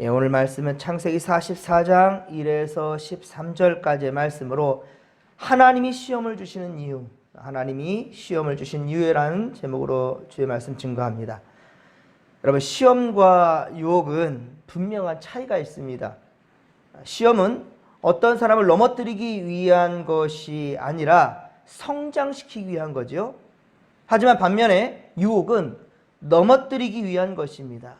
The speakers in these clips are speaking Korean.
예, 오늘 말씀은 창세기 44장 1에서 13절까지의 말씀으로 하나님이 시험을 주시는 이유, 하나님이 시험을 주신 이유라는 제목으로 주의 말씀 증거합니다. 여러분 시험과 유혹은 분명한 차이가 있습니다. 시험은 어떤 사람을 넘어뜨리기 위한 것이 아니라 성장시키기 위한 거죠. 하지만 반면에 유혹은 넘어뜨리기 위한 것입니다.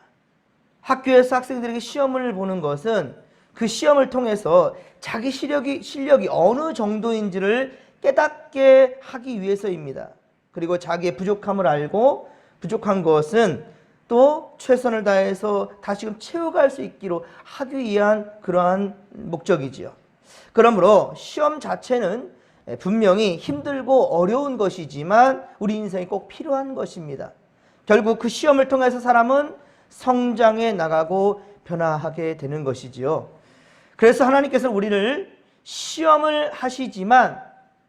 학교에서 학생들에게 시험을 보는 것은 그 시험을 통해서 자기 실력이 실력이 어느 정도인지를 깨닫게 하기 위해서입니다. 그리고 자기의 부족함을 알고 부족한 것은 또 최선을 다해서 다시금 채워갈 수 있기로 하기 위한 그러한 목적이지요. 그러므로 시험 자체는 분명히 힘들고 어려운 것이지만 우리 인생에 꼭 필요한 것입니다. 결국 그 시험을 통해서 사람은 성장해 나가고 변화하게 되는 것이지요. 그래서 하나님께서 우리를 시험을 하시지만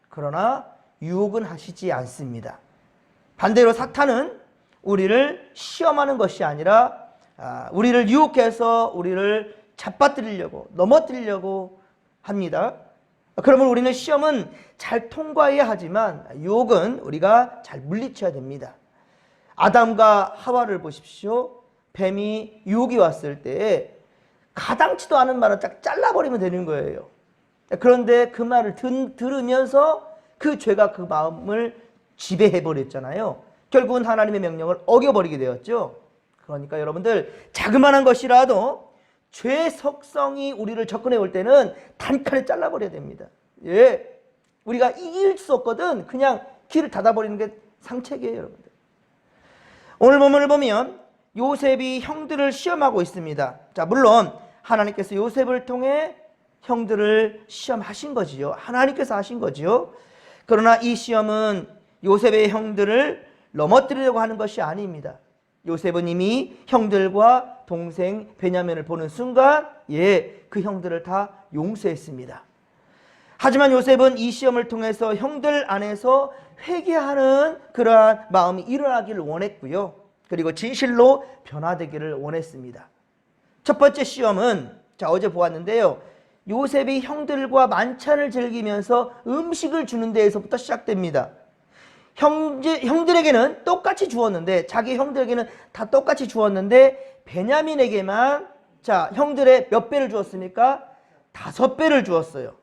그러나 유혹은 하시지 않습니다. 반대로 사탄은 우리를 시험하는 것이 아니라 아, 우리를 유혹해서 우리를 잡아뜨리려고 넘어뜨리려고 합니다. 그러면 우리는 시험은 잘 통과해야 하지만 유혹은 우리가 잘 물리쳐야 됩니다. 아담과 하와를 보십시오. 뱀이 유혹이 왔을 때 가당치도 않은 말을 딱 잘라버리면 되는 거예요. 그런데 그 말을 든, 들으면서 그 죄가 그 마음을 지배해버렸잖아요. 결국은 하나님의 명령을 어겨버리게 되었죠. 그러니까 여러분들 자그마한 것이라도 죄 속성이 우리를 접근해 올 때는 단칼에 잘라버려야 됩니다. 예. 우리가 이길 수 없거든. 그냥 길을 닫아버리는 게 상책이에요, 여러분들. 오늘 본문을 보면 요셉이 형들을 시험하고 있습니다. 자, 물론 하나님께서 요셉을 통해 형들을 시험하신 거지요. 하나님께서 하신 거지요. 그러나 이 시험은 요셉의 형들을 넘어뜨리려고 하는 것이 아닙니다. 요셉은 이미 형들과 동생 베냐민을 보는 순간 예, 그 형들을 다 용서했습니다. 하지만 요셉은 이 시험을 통해서 형들 안에서 회개하는 그러한 마음이 일어나기를 원했고요. 그리고 진실로 변화되기를 원했습니다. 첫 번째 시험은 자 어제 보았는데요. 요셉이 형들과 만찬을 즐기면서 음식을 주는 데에서부터 시작됩니다. 형제, 형들에게는 똑같이 주었는데 자기 형들에게는 다 똑같이 주었는데 베냐민에게만 자 형들의 몇 배를 주었습니까? 다섯 배를 주었어요.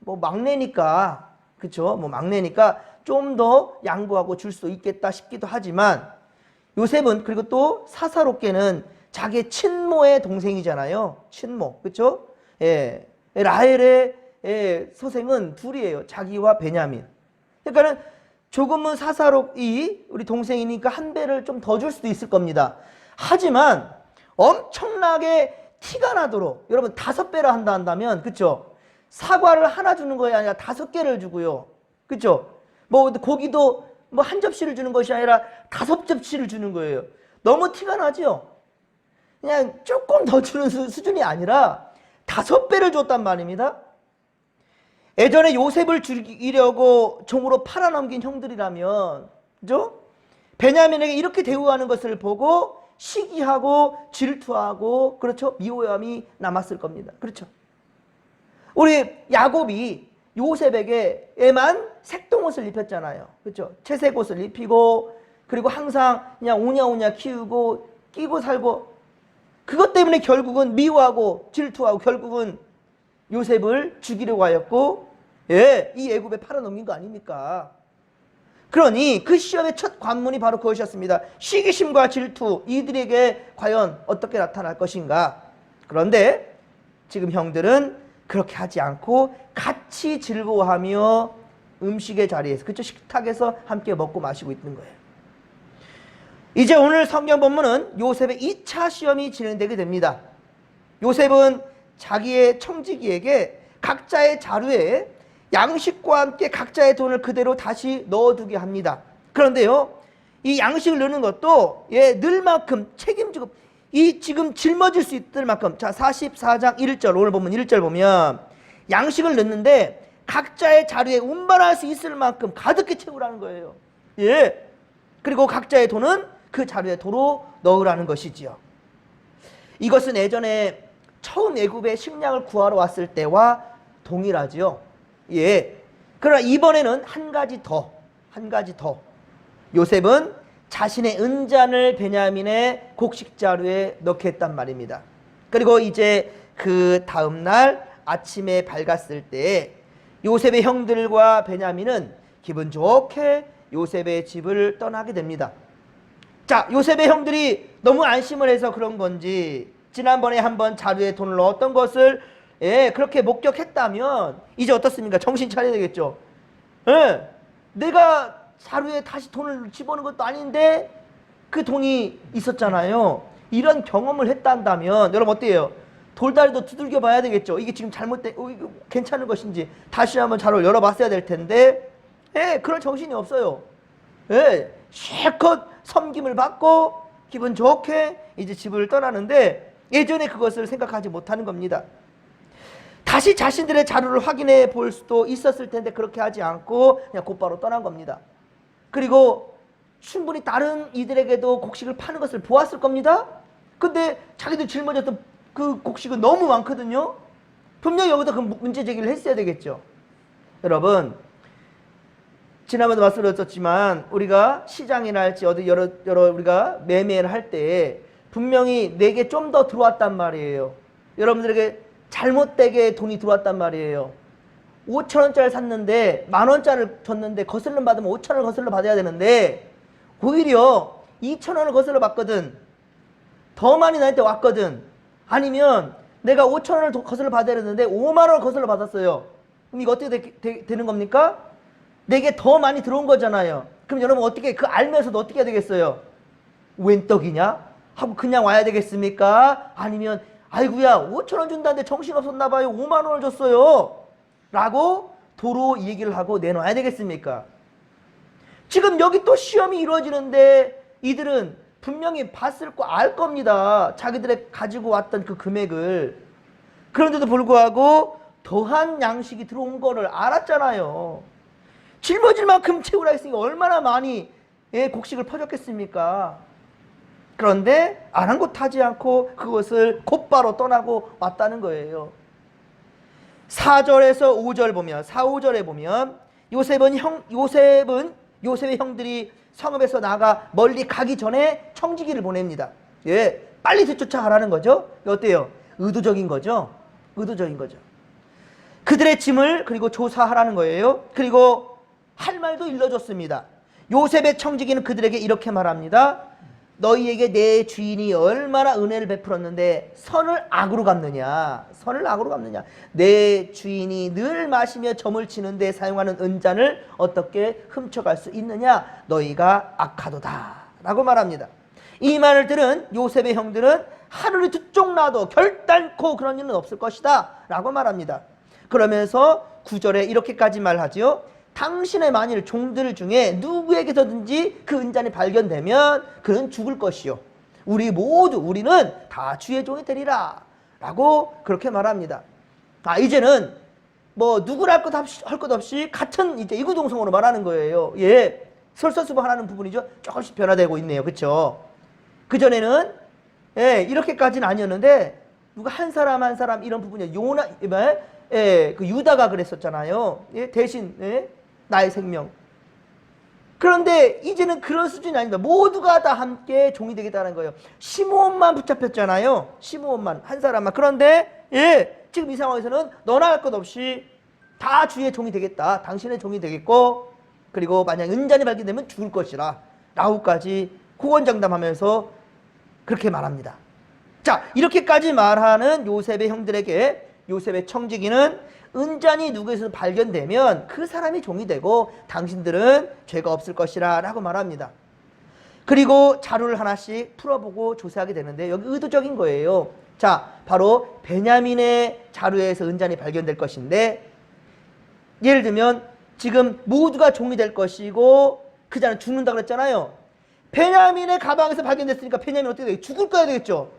뭐 막내니까 그쵸? 뭐 막내니까 좀 더 양보하고 줄 수 있겠다 싶기도 하지만 요셉은 그리고 또 사사롭게는 자기 친모의 동생이잖아요. 친모 그쵸? 예, 라헬의 예, 소생은 둘이에요. 자기와 베냐민. 그러니까는 조금은 사사롭이 우리 동생이니까 한 배를 좀 더 줄 수도 있을 겁니다. 하지만 엄청나게 티가 나도록 여러분 다섯 배를 한다 한다면 그쵸? 사과를 하나 주는 것이 아니라 다섯 개를 주고요. 그쵸? 뭐 고기도 뭐 한 접시를 주는 것이 아니라 다섯 접시를 주는 거예요. 너무 티가 나죠? 그냥 조금 더 주는 수, 수준이 아니라 다섯 배를 줬단 말입니다. 예전에 요셉을 죽이려고 종으로 팔아넘긴 형들이라면, 그죠? 베냐민에게 이렇게 대우하는 것을 보고 시기하고 질투하고, 그렇죠? 미워함이 남았을 겁니다. 그렇죠? 우리 야곱이 요셉에게에만 색동옷을 입혔잖아요. 그렇죠? 채색 옷을 입히고, 그리고 항상 그냥 오냐오냐 키우고, 끼고 살고, 그것 때문에 결국은 미워하고 질투하고 결국은 요셉을 죽이려고 하였고 예, 이 애굽에 팔아넘긴 거 아닙니까? 그러니 그 시험의 첫 관문이 바로 그것이었습니다. 시기심과 질투 이들에게 과연 어떻게 나타날 것인가? 그런데 지금 형들은 그렇게 하지 않고 같이 즐거워하며 음식의 자리에서 그쵸 식탁에서 함께 먹고 마시고 있는 거예요. 이제 오늘 성경 본문은 요셉의 2차 시험이 진행되게 됩니다. 요셉은 자기의 청지기에게 각자의 자루에 양식과 함께 각자의 돈을 그대로 다시 넣어두게 합니다. 그런데요, 이 양식을 넣는 것도 예, 늘 만큼 책임지고 이 지금 짊어질 수 있을 만큼 자 44장 1절 오늘 보면 1절 보면 양식을 넣는데 각자의 자루에 운반할 수 있을 만큼 가득히 채우라는 거예요. 예. 그리고 각자의 돈은 그 자루에 도로 넣으라는 것이지요. 이것은 예전에 처음 애굽에 식량을 구하러 왔을 때와 동일하지요. 예. 그러나 이번에는 한 가지 더, 한 가지 더. 요셉은 자신의 은잔을 베냐민의 곡식 자루에 넣게 했단 말입니다. 그리고 이제 그 다음 날 아침에 밝았을 때 요셉의 형들과 베냐민은 기분 좋게 요셉의 집을 떠나게 됩니다. 자, 요셉의 형들이 너무 안심을 해서 그런 건지 지난번에 한번 자루에 돈을 넣었던 것을 예, 그렇게 목격했다면 이제 어떻습니까? 정신 차려야 되겠죠. 예, 내가 자루에 다시 돈을 집어넣은 것도 아닌데 그 돈이 있었잖아요. 이런 경험을 했단다면 여러분 어때요? 돌다리도 두들겨 봐야 되겠죠. 이게 지금 잘못된, 어, 이거 괜찮은 것인지 다시 한번 자루를 열어봤어야 될 텐데, 예, 그럴 정신이 없어요. 예, 실컷 섬김을 받고 기분 좋게 이제 집을 떠나는데 예전에 그것을 생각하지 못하는 겁니다. 다시 자신들의 자료를 확인해 볼 수도 있었을 텐데 그렇게 하지 않고 그냥 곧바로 떠난 겁니다. 그리고 충분히 다른 이들에게도 곡식을 파는 것을 보았을 겁니다. 근데 자기들 짊어졌던 그 곡식은 너무 많거든요. 분명히 여기다 그 문제 제기를 했어야 되겠죠. 여러분, 지난번에 말씀드렸었지만 우리가 시장이나 할지 어디 여러 여러 우리가 매매를 할 때 분명히 내게 좀 더 들어왔단 말이에요. 여러분들에게 잘못되게 돈이 들어왔단 말이에요. 5천 원짜리 샀는데 만 원짜리를 줬는데 거슬러 받으면 5천 원을 거슬러 받아야 되는데 오히려 2천 원을 거슬러 받거든. 더 많이 나한테 왔거든. 아니면 내가 5천 원을 더 거슬러 받아야 되는데 5만 원을 거슬러 받았어요. 그럼 이거 어떻게 되, 는 겁니까? 내게 더 많이 들어온 거잖아요. 그럼 여러분 어떻게 그 알면서도 어떻게 해야 되겠어요? 웬 떡이냐? 하고 그냥 와야 되겠습니까? 아니면 아이구야 5천 원 준다는데 정신 없었나 봐요. 5만 원을 줬어요. 라고 도로 이 얘기를 하고 내놔야 되겠습니까? 지금 여기 또 시험이 이루어지는데 이들은 분명히 봤을 거 알 겁니다. 자기들의 가지고 왔던 그 금액을. 그런데도 불구하고 더한 양식이 들어온 거를 알았잖아요. 짊어질 만큼 채우라 했으니까 얼마나 많이 예, 곡식을 퍼줬겠습니까? 그런데 아랑곳하지 않고 그것을 곧바로 떠나고 왔다는 거예요. 4절에서 5절 보면 4, 5절에 보면 요셉은 형 요셉은 요셉의 형들이 성읍에서 나가 멀리 가기 전에 청지기를 보냅니다. 예. 빨리 뒤쫓아가라는 거죠. 어때요? 의도적인 거죠. 의도적인 거죠. 그들의 짐을 그리고 조사하라는 거예요. 그리고 할 말도 일러줬습니다. 요셉의 청지기는 그들에게 이렇게 말합니다. 너희에게 내 주인이 얼마나 은혜를 베풀었는데 선을 악으로 갚느냐? 선을 악으로 갚느냐? 내 주인이 늘 마시며 점을 치는데 사용하는 은잔을 어떻게 훔쳐갈 수 있느냐? 너희가 악하도다. 라고 말합니다. 이 말을 들은 요셉의 형들은 하늘이 두 쪽 나도 결단코 그런 일은 없을 것이다. 라고 말합니다. 그러면서 구절에 이렇게까지 말하지요. 당신의 만일 종들 중에 누구에게서든지 그 은잔이 발견되면 그는 죽을 것이요. 우리 모두 우리는 다 주의 종이 되리라. 라고 그렇게 말합니다. 아, 이제는 뭐 누구랄 것 없이, 할 것 없이 같은 이제 이구동성으로 말하는 거예요. 예. 설설수범하는 부분이죠. 조금씩 변화되고 있네요. 그렇죠? 그전에는 예, 이렇게까지는 아니었는데 누가 한 사람 한 사람 이런 부분이 요나 예, 그 유다가 그랬었잖아요. 예, 대신 예, 나의 생명. 그런데 이제는 그런 수준이 아닙니다. 모두가 다 함께 종이 되겠다는 거예요. 시므온만 붙잡혔잖아요. 시므온만 한 사람만. 그런데 예, 지금 이 상황에서는 너나 할 것 없이 다 주의 종이 되겠다. 당신의 종이 되겠고 그리고 만약 은잔이 발견되면 죽을 것이라. 라후까지 구원장담하면서 그렇게 말합니다. 자, 이렇게까지 말하는 요셉의 형들에게 요셉의 청지기는 은잔이 누구에서 발견되면 그 사람이 종이 되고 당신들은 죄가 없을 것이라 라고 말합니다. 그리고 자료를 하나씩 풀어보고 조사하게 되는데 여기 의도적인 거예요. 자, 바로 베냐민의 자료에서 은잔이 발견될 것인데 예를 들면 지금 모두가 종이 될 것이고 그 자는 죽는다 그랬잖아요. 베냐민의 가방에서 발견됐으니까 베냐민 어떻게 되겠 죽을 거야 되겠죠.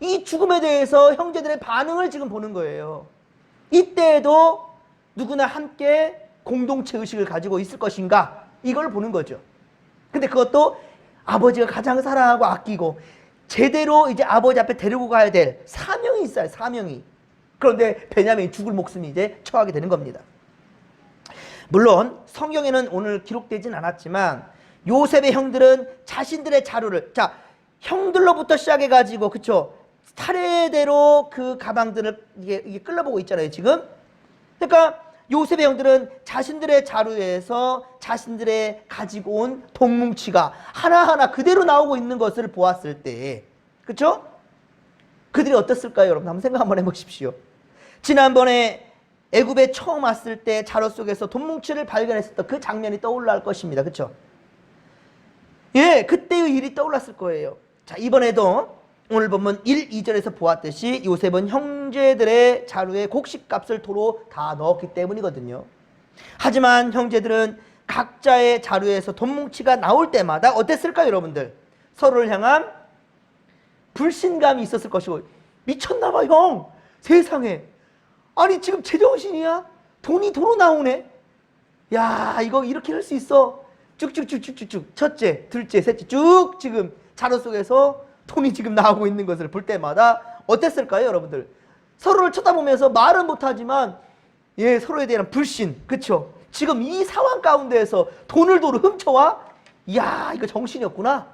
이 죽음에 대해서 형제들의 반응을 지금 보는 거예요. 이때에도 누구나 함께 공동체 의식을 가지고 있을 것인가 이걸 보는 거죠. 근데 그것도 아버지가 가장 사랑하고 아끼고 제대로 이제 아버지 앞에 데리고 가야 될 사명이 있어요. 사명이. 그런데 베냐민이 죽을 목숨이 이제 처하게 되는 겁니다. 물론 성경에는 오늘 기록되진 않았지만 요셉의 형들은 자신들의 자루를 자 형들로부터 시작해 가지고 그쵸 차례대로 그 가방들을 이게, 이게 끌어보고 있잖아요 지금 그러니까 요셉의 형들은 자신들의 자루에서 자신들의 가지고 온 돈뭉치가 하나하나 그대로 나오고 있는 것을 보았을 때 그쵸 그들이 어땠을까요 여러분 한번 생각 한번 해보십시오 지난번에 애굽에 처음 왔을 때 자루 속에서 돈뭉치를 발견했었던 그 장면이 떠올랄 것입니다. 그렇죠? 예, 그때의 일이 떠올랐을 거예요. 자, 이번에도 오늘 보면 1, 2절에서 보았듯이 요셉은 형제들의 자루에 곡식값을 도로 다 넣었기 때문이거든요. 하지만 형제들은 각자의 자루에서 돈뭉치가 나올 때마다 어땠을까요, 여러분들? 서로를 향한 불신감이 있었을 것이고 미쳤나봐, 형! 세상에! 아니 지금 제정신이야? 돈이 도로 나오네? 야 이거 이렇게 할 수 있어 쭉쭉쭉쭉쭉쭉 첫째 둘째 셋째 쭉 지금 자루 속에서 돈이 지금 나오고 있는 것을 볼 때마다 어땠을까요 여러분들 서로를 쳐다보면서 말은 못하지만 예 서로에 대한 불신 그쵸 지금 이 상황 가운데에서 돈을 도로 훔쳐와 이야 이거 정신이 없구나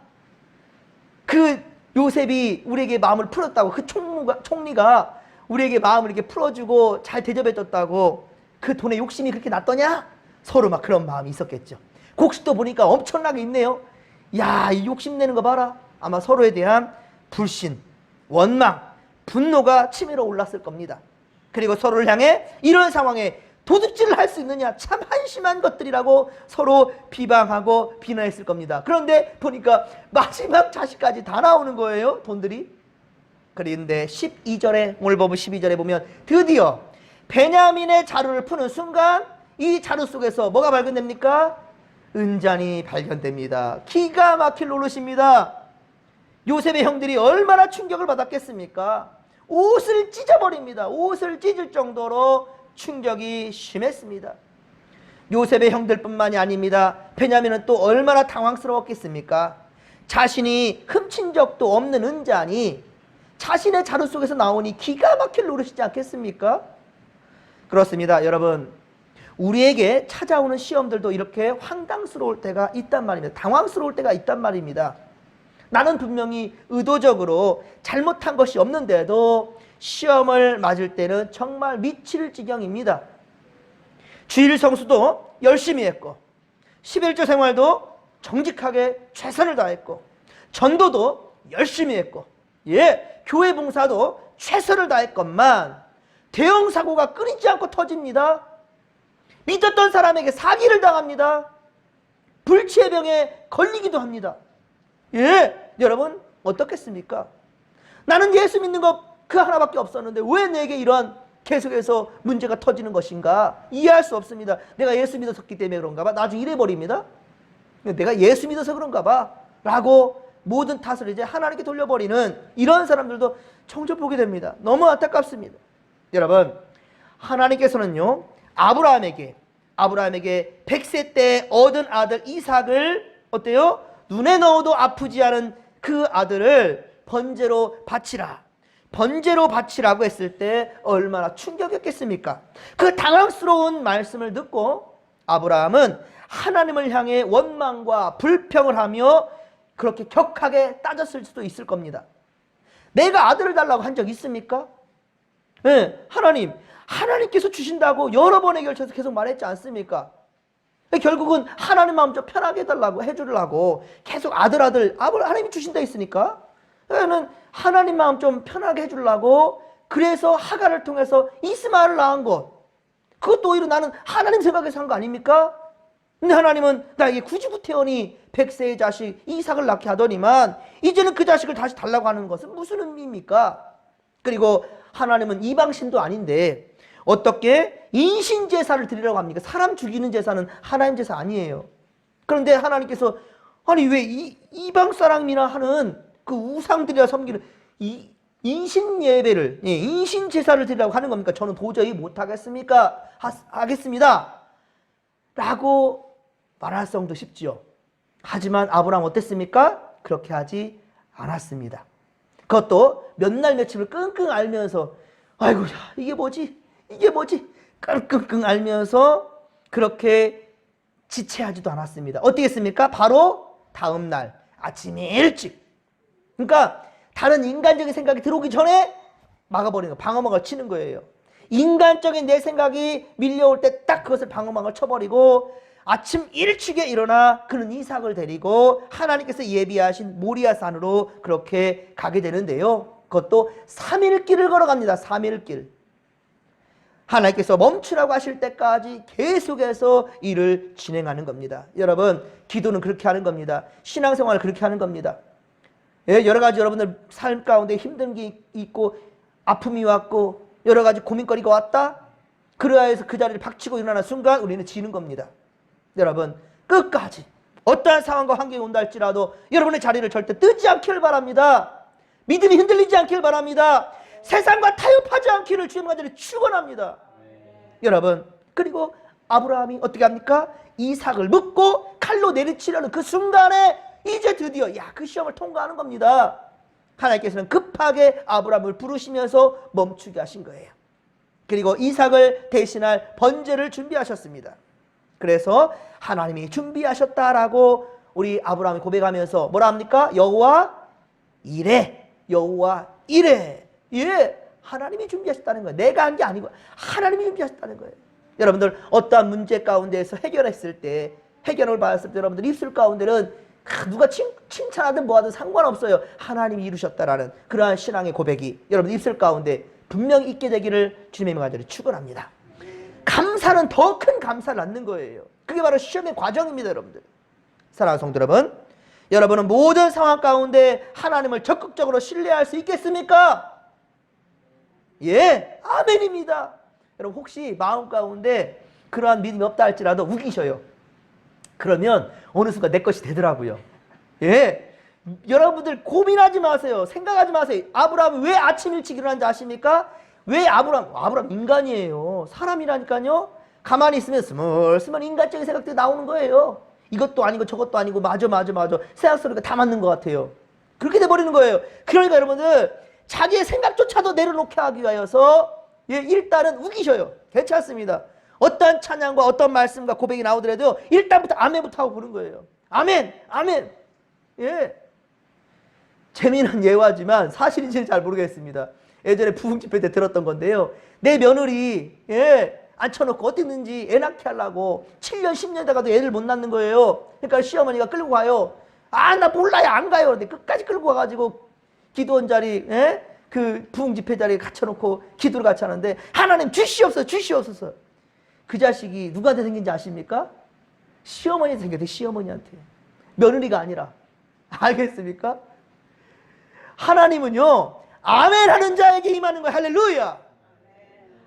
그 요셉이 우리에게 마음을 풀었다고 그 총무가, 총리가 우리에게 마음을 이렇게 풀어주고 잘 대접해줬다고 그 돈에 욕심이 그렇게 났더냐? 서로 막 그런 마음이 있었겠죠. 곡식도 보니까 엄청나게 있네요. 야, 이 욕심내는 거 봐라. 아마 서로에 대한 불신, 원망, 분노가 치밀어 올랐을 겁니다. 그리고 서로를 향해 이런 상황에 도둑질을 할 수 있느냐 참 한심한 것들이라고 서로 비방하고 비난했을 겁니다. 그런데 보니까 마지막 자식까지 다 나오는 거예요. 돈들이. 그런데 12절에 오늘 보면 12절에 보면 드디어 베냐민의 자루를 푸는 순간 이 자루 속에서 뭐가 발견됩니까? 은잔이 발견됩니다. 기가 막힐 노릇입니다. 요셉의 형들이 얼마나 충격을 받았겠습니까? 옷을 찢어버립니다. 옷을 찢을 정도로 충격이 심했습니다. 요셉의 형들뿐만이 아닙니다. 베냐민은 또 얼마나 당황스러웠겠습니까? 자신이 훔친 적도 없는 은잔이 자신의 자루 속에서 나오니 기가 막힐 노릇이지 않겠습니까? 그렇습니다. 여러분, 우리에게 찾아오는 시험들도 이렇게 황당스러울 때가 있단 말입니다. 당황스러울 때가 있단 말입니다. 나는 분명히 의도적으로 잘못한 것이 없는데도 시험을 맞을 때는 정말 미칠 지경입니다. 주일 성수도 열심히 했고 11조 생활도 정직하게 최선을 다했고 전도도 열심히 했고 예, 교회 봉사도 최선을 다했건만 대형 사고가 끊이지 않고 터집니다. 믿었던 사람에게 사기를 당합니다. 불치의 병에 걸리기도 합니다. 예, 여러분 어떻겠습니까? 나는 예수 믿는 것 그 하나밖에 없었는데 왜 내게 이러한 계속해서 문제가 터지는 것인가 이해할 수 없습니다. 내가 예수 믿었기 때문에 그런가 봐. 나중에 이래버립니다. 내가 예수 믿어서 그런가 봐. 라고 모든 탓을 이제 하나님께 돌려버리는 이런 사람들도 종종 보게 됩니다. 너무 안타깝습니다. 여러분, 하나님께서는요, 아브라함에게, 아브라함에게 100세 때 얻은 아들 이삭을 어때요? 눈에 넣어도 아프지 않은 그 아들을 번제로 바치라. 번제로 바치라고 했을 때 얼마나 충격이었겠습니까? 그 당황스러운 말씀을 듣고 아브라함은 하나님을 향해 원망과 불평을 하며 그렇게 격하게 따졌을 수도 있을 겁니다. 내가 아들을 달라고 한 적 있습니까? 네, 하나님, 하나님께서 주신다고 여러 번에 걸쳐서 계속 말했지 않습니까? 결국은 하나님 마음 좀 편하게 해달라고 해주려고 계속 아들 아들 아들 하나님이 주신다 했으니까 는 하나님 마음 좀 편하게 해주려고 그래서 하가를 통해서 이스마엘을 낳은 것 그것도 오히려 나는 하나님 생각에서 한 거 아닙니까? 근데 하나님은 나에게 굳이 구태원이 백세의 자식 이삭을 낳게 하더니만 이제는 그 자식을 다시 달라고 하는 것은 무슨 의미입니까? 그리고 하나님은 이방신도 아닌데 어떻게 인신 제사를 드리라고 합니까? 사람 죽이는 제사는 하나님 제사 아니에요. 그런데 하나님께서 아니 왜 이, 이방 사람이나 하는 그 우상들이라 섬기는 이 인신 예배를 예, 인신 제사를 드리라고 하는 겁니까? 저는 도저히 못 하겠습니까? 하, 겠습니다 라고 말할 성도 쉽지요. 하지만 아브라함 어땠습니까? 그렇게 하지 않았습니다. 그것도 몇 날 며칠을 끙끙 알면서 아이고 야 이게 뭐지 이게 뭐지 끙끙 알면서 그렇게 지체하지도 않았습니다. 어떻게 했습니까? 바로 다음 날 아침에 일찍 그러니까 다른 인간적인 생각이 들어오기 전에 막아버리는 거 방어막을 치는 거예요. 인간적인 내 생각이 밀려올 때 딱 그것을 방어막을 쳐버리고 아침 일찍에 일어나 그는 이삭을 데리고 하나님께서 예비하신 모리아산으로 그렇게 가게 되는데요. 그것도 3일 길을 걸어갑니다. 3일 길. 하나님께서 멈추라고 하실 때까지 계속해서 일을 진행하는 겁니다. 여러분, 기도는 그렇게 하는 겁니다. 신앙생활을 그렇게 하는 겁니다. 예, 여러 가지 여러분들 삶 가운데 힘든 게 있고 아픔이 왔고 여러 가지 고민거리가 왔다. 그러하여서 그 자리를 박치고 일어나는 순간 우리는 지는 겁니다. 여러분 끝까지 어떠한 상황과 환경이 온다 할지라도 여러분의 자리를 절대 뜨지 않기를 바랍니다. 믿음이 흔들리지 않기를 바랍니다. 세상과 타협하지 않기를 주님 간절히 축원합니다. 여러분 그리고 아브라함이 어떻게 합니까? 이삭을 묶고 칼로 내리치려는 그 순간에 이제 드디어 야 그 시험을 통과하는 겁니다. 하나님께서는 급하게 아브라함을 부르시면서 멈추게 하신 거예요. 그리고 이삭을 대신할 번제를 준비하셨습니다. 그래서 하나님이 준비하셨다라고 우리 아브라함이 고백하면서 뭐라 합니까? 여호와 이래 여호와 이래 예 하나님이 준비하셨다는 거예요. 내가 한 게 아니고 하나님이 준비하셨다는 거예요. 여러분들 어떠한 문제 가운데에서 해결했을 때 해결을 받았을 때 여러분들 입술 가운데는 아, 누가 칭, 칭찬하든 뭐하든 상관없어요. 하나님이 이루셨다라는 그러한 신앙의 고백이 여러분 입술 가운데 분명히 있게 되기를 주님의 명간절히 축원합니다. 감사는 더 큰 감사를 낳는 거예요. 그게 바로 시험의 과정입니다, 여러분들. 사랑하는 성도 여러분, 여러분은 모든 상황 가운데 하나님을 적극적으로 신뢰할 수 있겠습니까? 예, 아멘입니다. 여러분 혹시 마음 가운데 그러한 믿음이 없다 할지라도 우기셔요. 그러면 어느 순간 내 것이 되더라고요. 예. 여러분들 고민하지 마세요. 생각하지 마세요. 아브라함이 왜 아침 일찍 일어난지 아십니까? 왜 아브라함? 아브라함 인간이에요. 사람이라니까요. 가만히 있으면 스멀스멀 인간적인 생각들이 나오는 거예요. 이것도 아니고 저것도 아니고 맞아 맞아 맞아. 생각 소리가 다 맞는 것 같아요. 그렇게 돼버리는 거예요. 그러니까 여러분들 자기의 생각조차도 내려놓게 하기 위하여서 예, 일단은 우기셔요. 괜찮습니다. 어떤 찬양과 어떤 말씀과 고백이 나오더라도 일단부터 아멘부터 하고 부른 거예요. 아멘, 아멘. 예. 재미난 예화지만 사실인지는 잘 모르겠습니다. 예전에 부흥 집회 때 들었던 건데요. 내 며느리 예, 앉혀놓고 어디 있는지 애 낳게 하려고 7년 10년 돼가도 애를 못 낳는 거예요. 그러니까 시어머니가 끌고 가요. 아 나 몰라요 안 가요. 근데 끝까지 끌고 가가지고 기도원 자리 예? 그 부흥 집회 자리에 갇혀놓고 기도를 같이 하는데 하나님 주시옵소서 주시옵소서. 그 자식이 누구한테 생긴지 아십니까? 시어머니한테 생겼대 시어머니한테. 며느리가 아니라. 알겠습니까? 하나님은요 아멘 하는 자에게 임하는 거예요. 할렐루야.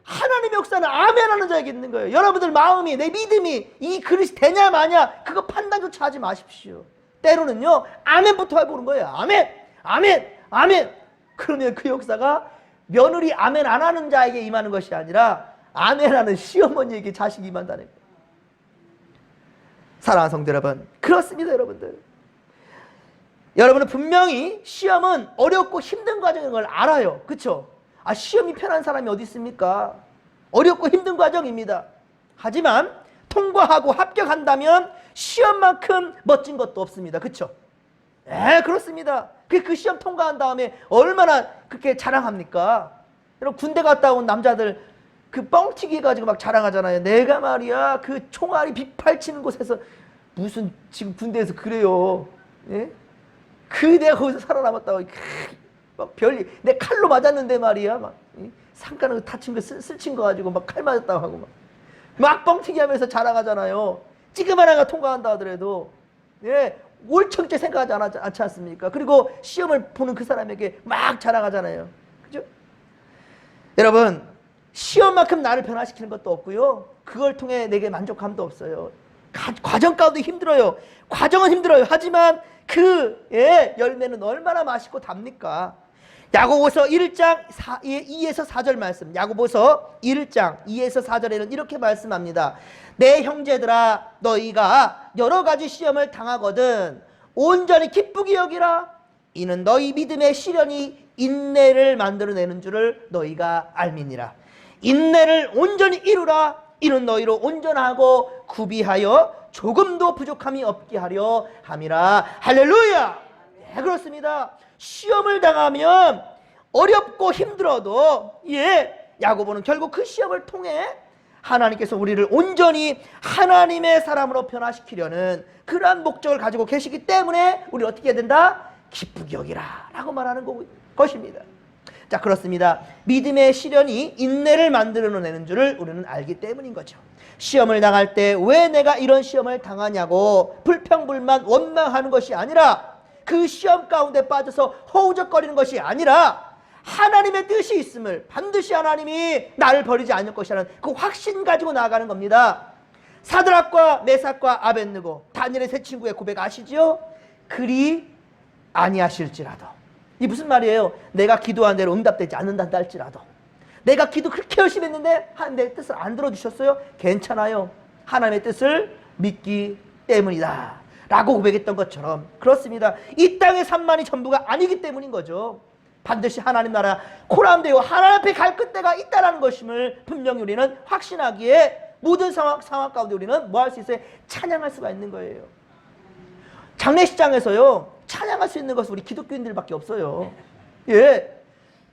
하나님의 역사는 아멘 하는 자에게 있는 거예요. 여러분들 마음이 내 믿음이 이 그릇이 되냐 마냐 그거 판단조차 하지 마십시오. 때로는요 아멘부터 해보는 거예요. 아멘! 아멘 아멘 그러면 그 역사가 며느리 아멘 안 하는 자에게 임하는 것이 아니라 아멘 하는 시어머니에게 자식이 임한다는 거예요 사랑하는 성도 여러분 그렇습니다 여러분들 여러분은 분명히 시험은 어렵고 힘든 과정인 걸 알아요 그쵸? 아 시험이 편한 사람이 어디 있습니까? 어렵고 힘든 과정입니다 하지만 통과하고 합격한다면 시험만큼 멋진 것도 없습니다 그쵸? 에 그렇습니다 그, 그 시험 통과한 다음에 얼마나 그렇게 자랑합니까? 여러분 군대 갔다 온 남자들 그 뻥튀기 해가지고 막 자랑하잖아요. 내가 말이야 그 총알이 빗발치는 곳에서 무슨 지금 군대에서 그래요. 예? 그 내가 거기서 살아남았다고 크, 막 별리 내 칼로 맞았는데 말이야 막 예? 상가는 다친 거 쓸, 쓸친 거 가지고 막 칼 맞았다고 하고 막, 막 뻥튀기 하면서 자랑하잖아요. 찌그마한 통과한다 하더라도 예 옳청째 생각하지 않, 않지 않습니까? 그리고 시험을 보는 그 사람에게 막 자랑하잖아요. 그죠? 여러분 시험만큼 나를 변화시키는 것도 없고요. 그걸 통해 내게 만족감도 없어요. 가, 과정 가운데 힘들어요. 과정은 힘들어요. 하지만 그 예, 열매는 얼마나 맛있고 답니까? 야고보서 1장 4, 2에서 4절 말씀. 야고보서 1장 2에서 4절에는 이렇게 말씀합니다. 내 형제들아 너희가 여러 가지 시험을 당하거든 온전히 기쁘게 여기라. 이는 너희 믿음의 시련이 인내를 만들어내는 줄을 너희가 알미니라. 인내를 온전히 이루라. 이는 너희로 온전하고 구비하여 조금도 부족함이 없게 하려 함이라. 할렐루야. 네, 그렇습니다. 시험을 당하면 어렵고 힘들어도 예, 야고보는 결국 그 시험을 통해 하나님께서 우리를 온전히 하나님의 사람으로 변화시키려는 그러한 목적을 가지고 계시기 때문에 우리 어떻게 해야 된다? 기쁘게 여기라 라고 말하는 거- 것입니다. 자 그렇습니다. 믿음의 시련이 인내를 만들어내는 줄을 우리는 알기 때문인 거죠. 시험을 당할 때 왜 내가 이런 시험을 당하냐고 불평불만 원망하는 것이 아니라 그 시험 가운데 빠져서 허우적거리는 것이 아니라 하나님의 뜻이 있음을 반드시 하나님이 나를 버리지 않을 것이라는 그 확신 가지고 나아가는 겁니다. 사드락과 메삭과 아벤느고 다니엘의 세 친구의 고백 아시지요? 그리 아니하실지라도 이 무슨 말이에요? 내가 기도한 대로 응답되지 않는다 할지라도 내가 기도 그렇게 열심히 했는데 하나님의 뜻을 안 들어주셨어요? 괜찮아요. 하나님의 뜻을 믿기 때문이다. 라고 고백했던 것처럼 그렇습니다. 이 땅의 산만이 전부가 아니기 때문인 거죠. 반드시 하나님 나라 코람되어 하나님 앞에 갈 끝대가 있다라는 것임을 분명히 우리는 확신하기에 모든 상황, 상황 가운데 우리는 뭐 할 수 있어요? 찬양할 수가 있는 거예요. 장례식장에서요 찬양할 수 있는 것은 우리 기독교인들밖에 없어요. 예.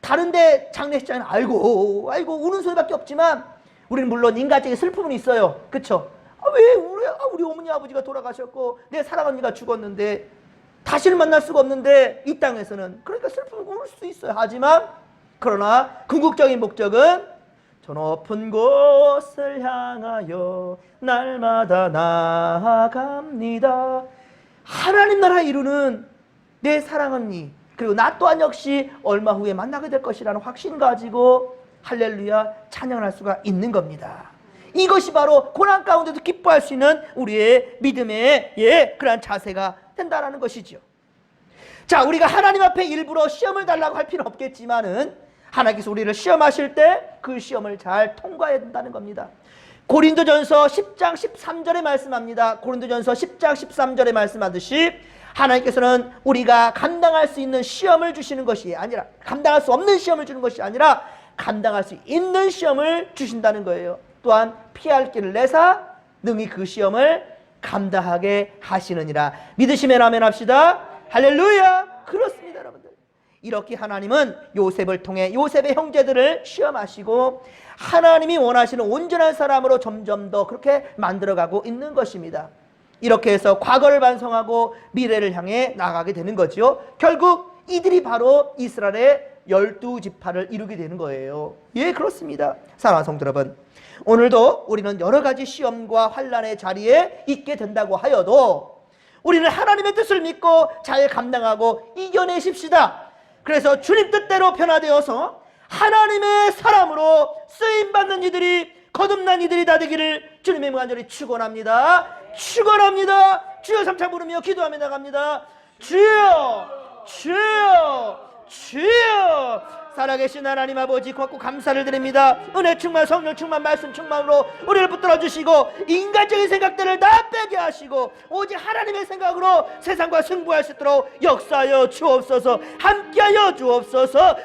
다른데 장례식장은 알고 알고 우는 소리밖에 없지만 우리는 물론 인간적인 슬픔은 있어요. 그렇죠? 아, 왜 우리 아, 우리 어머니 아버지가 돌아가셨고 내 사랑하는 이가 죽었는데 다시는 만날 수가 없는데 이 땅에서는 그러니까 슬픔을 울 수 있어요. 하지만 그러나 궁극적인 목적은 저 높은 곳을 향하여 날마다 나아갑니다. 하나님 나라 이루는 내 사랑하는 이 그리고 나 또한 역시 얼마 후에 만나게 될 것이라는 확신 가지고 할렐루야 찬양을 할 수가 있는 겁니다. 이것이 바로 고난 가운데도 기뻐할 수 있는 우리의 믿음의 예 그러한 자세가 된다라는 것이지요. 자, 우리가 하나님 앞에 일부러 시험을 달라고 할 필요는 없겠지만은 하나님께서 우리를 시험하실 때 그 시험을 잘 통과해야 된다는 겁니다. 고린도전서 10장 13절에 말씀합니다. 고린도전서 10장 13절에 말씀하듯이 하나님께서는 우리가 감당할 수 있는 시험을 주시는 것이 아니라 감당할 수 없는 시험을 주는 것이 아니라 감당할 수 있는 시험을 주신다는 거예요. 또한 피할 길을 내사 능히 그 시험을 감당하게 하시느니라. 믿으시면 아멘 합시다. 할렐루야. 그렇습니다, 여러분들. 이렇게 하나님은 요셉을 통해 요셉의 형제들을 시험하시고 하나님이 원하시는 온전한 사람으로 점점 더 그렇게 만들어가고 있는 것입니다. 이렇게 해서 과거를 반성하고 미래를 향해 나가게 되는 거지요. 결국 이들이 바로 이스라엘의 열두 지파를 이루게 되는 거예요. 예, 그렇습니다. 사랑하는 성도 여러분. 오늘도 우리는 여러 가지 시험과 환란의 자리에 있게 된다고 하여도 우리는 하나님의 뜻을 믿고 잘 감당하고 이겨내십시다. 그래서 주님 뜻대로 변화되어서 하나님의 사람으로 쓰임 받는 이들이 거듭난 이들이 다 되기를 주님의 간절히 축원합니다. 축원합니다. 주여 삼창 부르며 기도하며 나갑니다. 주여, 주여, 주여. 살아계신 하나님 아버지 고맙고 감사를 드립니다. 은혜 충만 성령 충만 말씀 충만으로 우리를 붙들어 주시고 인간적인 생각들을 다 빼게 하시고 오직 하나님의 생각으로 세상과 승부할 수 있도록 역사하여 주옵소서 함께하여 주옵소서